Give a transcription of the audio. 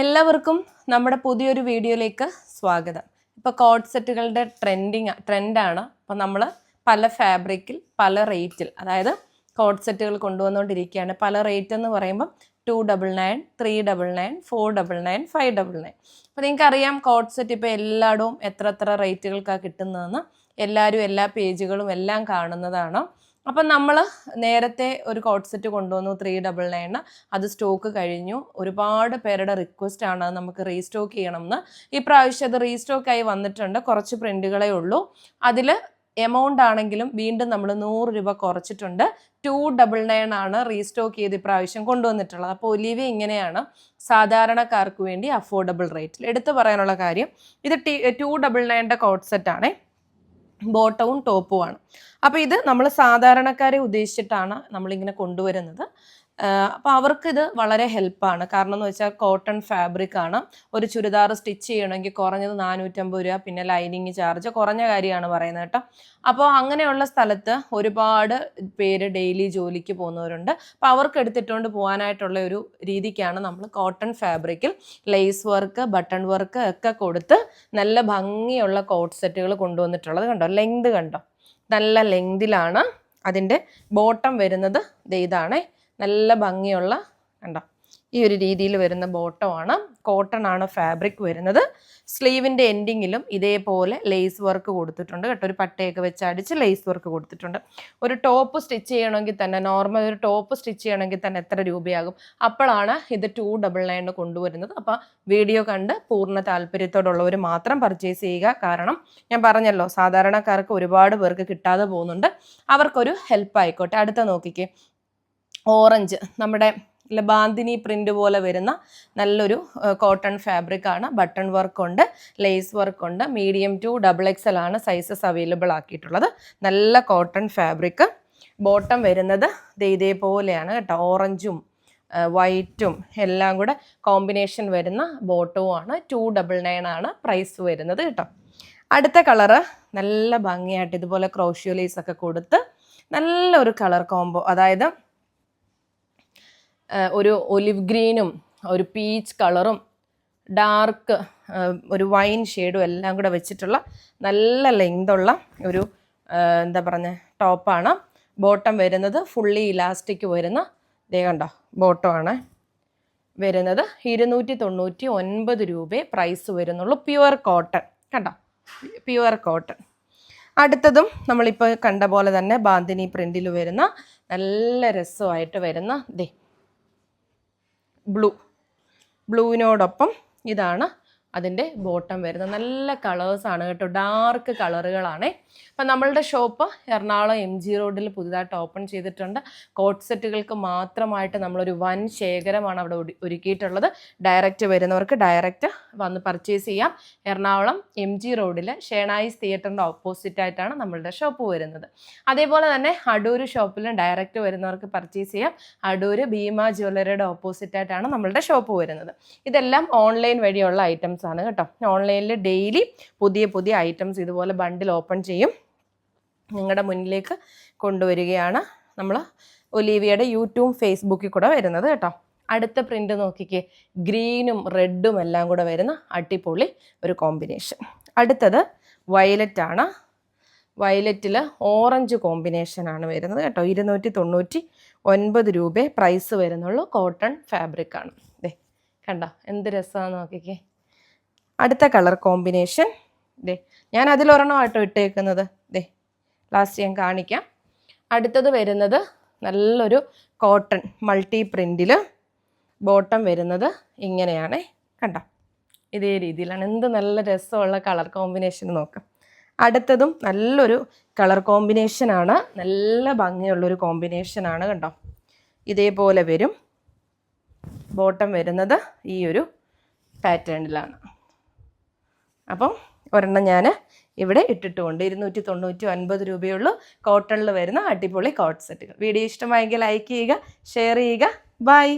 എല്ലാവർക്കും നമ്മുടെ പുതിയൊരു വീഡിയോയിലേക്ക് സ്വാഗതം. ഇപ്പോൾ കോഡ് സെറ്റുകളുടെ ട്രെൻഡിങ് ട്രെൻഡാണ് അപ്പോൾ നമ്മൾ പല ഫാബ്രിക്കിൽ പല റേറ്റിൽ അതായത് കോഡ് സെറ്റുകൾ കൊണ്ടുവന്നുകൊണ്ടിരിക്കുകയാണ്. പല റേറ്റ് എന്ന് പറയുമ്പം two double nine three double nine four double nine five double nine അപ്പോൾ നിങ്ങൾക്കറിയാം കോഡ് സെറ്റ് ഇപ്പോൾ എല്ലായിടവും എത്ര എത്ര റേറ്റുകൾക്കാണ് കിട്ടുന്നതെന്ന്. എല്ലാവരും എല്ലാ പേജുകളും എല്ലാം കാണുന്നതാണ്. അപ്പം നമ്മൾ നേരത്തെ ഒരു കോട്ട് സെറ്റ് കൊണ്ടുവന്നു ത്രീ ഡബിൾ നയൻ അത് സ്റ്റോക്ക് കഴിഞ്ഞു. ഒരുപാട് പേരുടെ റിക്വസ്റ്റ് ആണ് നമുക്ക് റീസ്റ്റോക്ക് ചെയ്യണമെന്ന്. ഈ പ്രാവശ്യം അത് റീസ്റ്റോക്ക് ആയി വന്നിട്ടുണ്ട്. കുറച്ച് പ്രിന്റുകളേ ഉള്ളൂ. അതിൽ എമൗണ്ട് ആണെങ്കിലും വീണ്ടും നമ്മൾ നൂറ് രൂപ കുറച്ചിട്ടുണ്ട്. ടു ഡബിൾ നയൻ ആണ് റീസ്റ്റോക്ക് ചെയ്ത് ഇപ്രാവശ്യം കൊണ്ടുവന്നിട്ടുള്ളത്. അപ്പോൾ ഒലിവി ഇങ്ങനെയാണ്. സാധാരണക്കാർക്ക് വേണ്ടി അഫോർഡബിൾ റേറ്റിൽ എടുത്തു പറയാനുള്ള കാര്യം ഇത് ടി ഡബിൾ നയന്റെ കോഡ് സെറ്റാണേ ബോട്ടവും ടോപ്പുമാണ്. അപ്പോൾ ഇത് നമ്മൾ സാധാരണക്കാരെ ഉദ്ദേശിച്ചിട്ടാണ് നമ്മളിങ്ങനെ കൊണ്ടുവരുന്നത്. അപ്പോൾ അവർക്ക് ഇത് വളരെ ഹെൽപ്പാണ്. കാരണം എന്ന് വെച്ചാൽ കോട്ടൺ ഫാബ്രിക് ആണ്. ഒരു ചുരിദാർ സ്റ്റിച്ച് ചെയ്യണമെങ്കിൽ കുറഞ്ഞത് നാനൂറ്റമ്പത് രൂപ പിന്നെ ലൈനിങ് ചാർജ് കുറഞ്ഞ കാര്യമാണ് പറയുന്നത് കേട്ടോ. അപ്പോൾ അങ്ങനെയുള്ള സ്ഥലത്ത് ഒരുപാട് പേര് ഡെയിലി ജോലിക്ക് പോകുന്നവരുണ്ട്. അപ്പോൾ അവർക്ക് എടുത്തിട്ടുകൊണ്ട് പോകാനായിട്ടുള്ള ഒരു രീതിക്കാണ് നമ്മൾ കോട്ടൺ ഫാബ്രിക്കിൽ ലേസ് വർക്ക് ബട്ടൺ വർക്ക് ഒക്കെ കൊടുത്ത് നല്ല ഭംഗിയുള്ള കോട്ട് സെറ്റുകൾ കൊണ്ടുവന്നിട്ടുള്ളത് കണ്ടോ? ലെങ്ത് കണ്ടോ? നല്ല ലെങ്തിലാണ് അതിന്റെ ബോട്ടം വരുന്നത്. ഇതാണേ നല്ല ഭംഗിയുള്ള കണ്ടോ? ഈ ഒരു രീതിയിൽ വരുന്ന ബോട്ടമാണ് കോട്ടൺ ആണ് ഫാബ്രിക് വരുന്നത്. സ്ലീവിന്റെ എൻഡിങ്ങിലും ഇതേപോലെ ലേസ് വർക്ക് കൊടുത്തിട്ടുണ്ട് കേട്ടോ. ഒരു പട്ടയൊക്കെ വെച്ച് അടിച്ച് ലേസ് വർക്ക് കൊടുത്തിട്ടുണ്ട്. ഒരു ടോപ്പ് സ്റ്റിച്ച് ചെയ്യണമെങ്കിൽ തന്നെ നോർമൽ ഒരു ടോപ്പ് സ്റ്റിച്ച് ചെയ്യണമെങ്കിൽ തന്നെ എത്ര രൂപയാകും? അപ്പോഴാണ് ഇത് ടു ഡബിൾ നയൻ കൊണ്ടുവരുന്നത്. അപ്പോൾ വീഡിയോ കണ്ട് പൂർണ താല്പര്യത്തോടുള്ളവർ മാത്രം പർച്ചേസ് ചെയ്യുക. കാരണം ഞാൻ പറഞ്ഞല്ലോ സാധാരണക്കാർക്ക് ഒരുപാട് പേർക്ക് കിട്ടാതെ പോകുന്നുണ്ട്. അവർക്കൊരു ഹെൽപ്പ് ആയിക്കോട്ടെ. അടുത്ത നോക്കിക്കേ. ഓറഞ്ച് നമ്മുടെ ബാന്തിനി പ്രിന്റ് പോലെ വരുന്ന നല്ലൊരു കോട്ടൺ ഫാബ്രിക് ആണ്. ബട്ടൺ വർക്ക് ഉണ്ട് ലേസ് വർക്ക് ഉണ്ട്. Medium to double X L ആണ് സൈസസ് അവൈലബിൾ ആക്കിയിട്ടുള്ളത്. നല്ല കോട്ടൺ ഫാബ്രിക്. ബോട്ടം വരുന്നത് ഇതേപോലെയാണ് കേട്ടോ. ഓറഞ്ചും വൈറ്റും എല്ലാം കൂടെ കോമ്പിനേഷൻ വരുന്ന ബോട്ടവും ടു ഡബിൾ നയൻ ആണ് പ്രൈസ് വരുന്നത് കേട്ടോ. അടുത്ത കളറ് നല്ല ഭംഗിയായിട്ട് ഇതുപോലെ ക്രോഷ്യോലീസ് ഒക്കെ കൊടുത്ത് നല്ലൊരു കളർ കോംബോ അതായത് ഒരു ഒലിവ് ഗ്രീനും ഒരു പീച്ച് കളറും ഡാർക്ക് ഒരു വൈൻ ഷെയ്ഡും എല്ലാം കൂടെ വെച്ചിട്ടുള്ള നല്ല ലെങ്തുള്ള ഒരു എന്താ പറഞ്ഞ ടോപ്പാണ്. ബോട്ടം വരുന്നത് ഫുള്ളി ഇലാസ്റ്റിക് വരുന്ന ദേ കണ്ടോ ബോട്ടമാണ് വരുന്നത്. ഇരുന്നൂറ്റി തൊണ്ണൂറ്റി ഒൻപത് രൂപയെ പ്രൈസ് വരുന്നുള്ളൂ. പ്യുവർ കോട്ടൺ കണ്ടോ? പ്യുവർ കോട്ടൺ അടുത്തതും നമ്മളിപ്പോൾ കണ്ട പോലെ തന്നെ ബാന്തിനി പ്രിന്റിൽ വരുന്ന നല്ല രസമായിട്ട് വരുന്ന ദേ ബ്ലൂ. ബ്ലൂവിനോടൊപ്പം ഇതാണ് അതിന്റെ ബോട്ടം വരുന്നത്. നല്ല കളേഴ്സാണ് കേട്ടോ. ഡാർക്ക് കളറുകളാണേ അപ്പം നമ്മളുടെ ഷോപ്പ് എറണാകുളം എം ജി റോഡിൽ പുതുതായിട്ട് ഓപ്പൺ ചെയ്തിട്ടുണ്ട്. കോട്ട് സെറ്റുകൾക്ക് മാത്രമായിട്ട് നമ്മളൊരു വൻ ശേഖരമാണ് അവിടെ ഒരുക്കിയിട്ടുള്ളത്. ഡയറക്റ്റ് വരുന്നവർക്ക് ഡയറക്റ്റ് വന്ന് പർച്ചേസ് ചെയ്യാം. എറണാകുളം എം ജി റോഡിൽ ഷേണായിസ് തിയേറ്ററിന്റെ ഓപ്പോസിറ്റ് ആയിട്ടാണ് നമ്മളുടെ ഷോപ്പ് വരുന്നത്. അതേപോലെ തന്നെ അടൂർ ഷോപ്പിലും ഡയറക്റ്റ് വരുന്നവർക്ക് പർച്ചേസ് ചെയ്യാം. അടൂർ ഭീമ ജ്വല്ലറിയുടെ ഓപ്പോസിറ്റ് ആയിട്ടാണ് നമ്മളുടെ ഷോപ്പ് വരുന്നത്. ഇതെല്ലാം ഓൺലൈൻ വഴിയുള്ള ഐറ്റംസ് ആണ് കേട്ടോ. ഓൺലൈനിൽ ഡെയിലി പുതിയ പുതിയ ഐറ്റംസ് ഇതുപോലെ ബണ്ടിൽ ഓപ്പൺ ചെയ്യും. നിങ്ങളുടെ മുന്നിലേക്ക് കൊണ്ടുവരികയാണ് നമ്മൾ ഒലീവിയയുടെ യൂട്യൂബ് ഫേസ്ബുക്കിൽ കൂടെ വരുന്നത് കേട്ടോ. അടുത്ത പ്രിന്റ് നോക്കിക്കേ. ഗ്രീനും റെഡും എല്ലാം കൂടെ വരുന്ന അടിപൊളി ഒരു കോമ്പിനേഷൻ അടുത്തത് വയലറ്റാണ് വയലറ്റിൽ ഓറഞ്ച് കോമ്പിനേഷനാണ് വരുന്നത് കേട്ടോ. ഇരുന്നൂറ്റി തൊണ്ണൂറ്റി ഒൻപത് രൂപ പ്രൈസ് വരുന്നുള്ളൂ കോട്ടൺ ഫാബ്രിക്കാണ് ദേ കണ്ടോ? എന്ത് രസമാണ് നോക്കിക്കേ. അടുത്ത കളർ കോമ്പിനേഷൻ. ദേ ഞാൻ അതിലൊരെണ്ണം ആട്ടോ ഇട്ടേക്കുന്നത്. ദേ ലാസ്റ്റ് ഞാൻ കാണിക്കാം. അടുത്തത് വരുന്നത് നല്ലൊരു കോട്ടൺ മൾട്ടി പ്രിന്റിൽ ബോട്ടം വരുന്നത് ഇങ്ങനെയാണ്. കണ്ടോ? ഇതേ രീതിയിലാണ്. എന്ത് നല്ല രസമുള്ള കളർ കോമ്പിനേഷൻ നോക്കാം. അടുത്തതും നല്ലൊരു കളർ കോമ്പിനേഷനാണ് നല്ല ഭംഗിയുള്ളൊരു കോമ്പിനേഷനാണ് കണ്ടോ? ഇതേപോലെ വരും. ബോട്ടം വരുന്നത് ഈ ഒരു പാറ്റേണിലാണ് അപ്പം ഒരെണ്ണം ഞാൻ ഇവിടെ ഇട്ടിട്ടുമുണ്ട് ഇരുന്നൂറ്റി തൊണ്ണൂറ്റി ഒൻപത് രൂപയുള്ളൂ. കോട്ടണിൽ വരുന്ന അടിപൊളി കോട്ട് സെറ്റുകൾ. വീഡിയോ ഇഷ്ടമായെങ്കിൽ ലൈക്ക് ചെയ്യുക ഷെയർ ചെയ്യുക. ബൈ